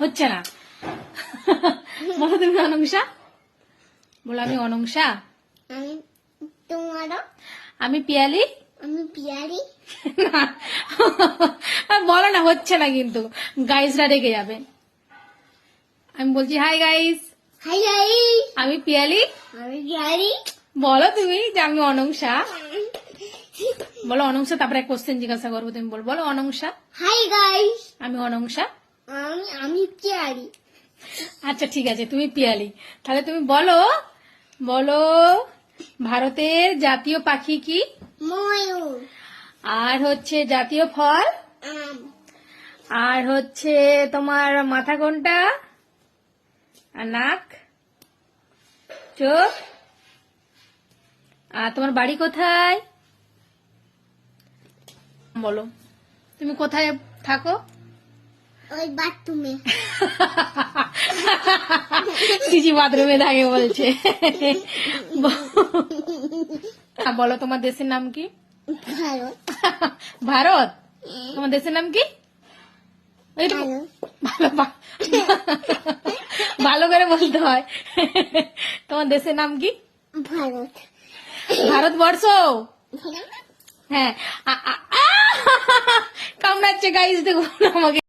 হচ্ছে না। বলো তুমি অনংসা বলো আমি অনংসা আমি পিয়ালি। আমি পিয়ারি না বলো না হচ্ছে না কিন্তু। গাইজরা রেগে যাবে। আমি বলছি হাই গাইস হাই হাই আমি পিয়ালি। আমি পিয়ারি বলো তুমি যে আমি অনংসা বলো অনংসা তারপরে কোশ্চেন জিজ্ঞাসা করব তুমি বলো। বলো অনংসা হাই গাইস আমি অনংসা আমি আমি পিয়ারি আচ্ছা ঠিক আছে তুমি পিয়ালি। তাহলে তুমি বলো বলো ভারতের জাতীয় পাখি কি? ময়ূর। আর হচ্ছে জাতীয় ফল? আর হচ্ছে তোমার মাথা কোনটা? আর নাক? চোখ? আর তোমার বাড়ি কোথায়? বলো। তুমি কোথায় থাকো? ওই বাথরুমে। সিজি বাথরুমে থাকে বলছে। বলো তোমার দেশের নাম কি? ভালো ভারত? তোমার দেশের নাম কি? ভালো। করে বলতে হয়। তোমার দেশের নাম কি? ভারত। ভারতবর্ষ? হ্যাঁ! কামড়াচ্ছে গাইস দেখুন আমাকে।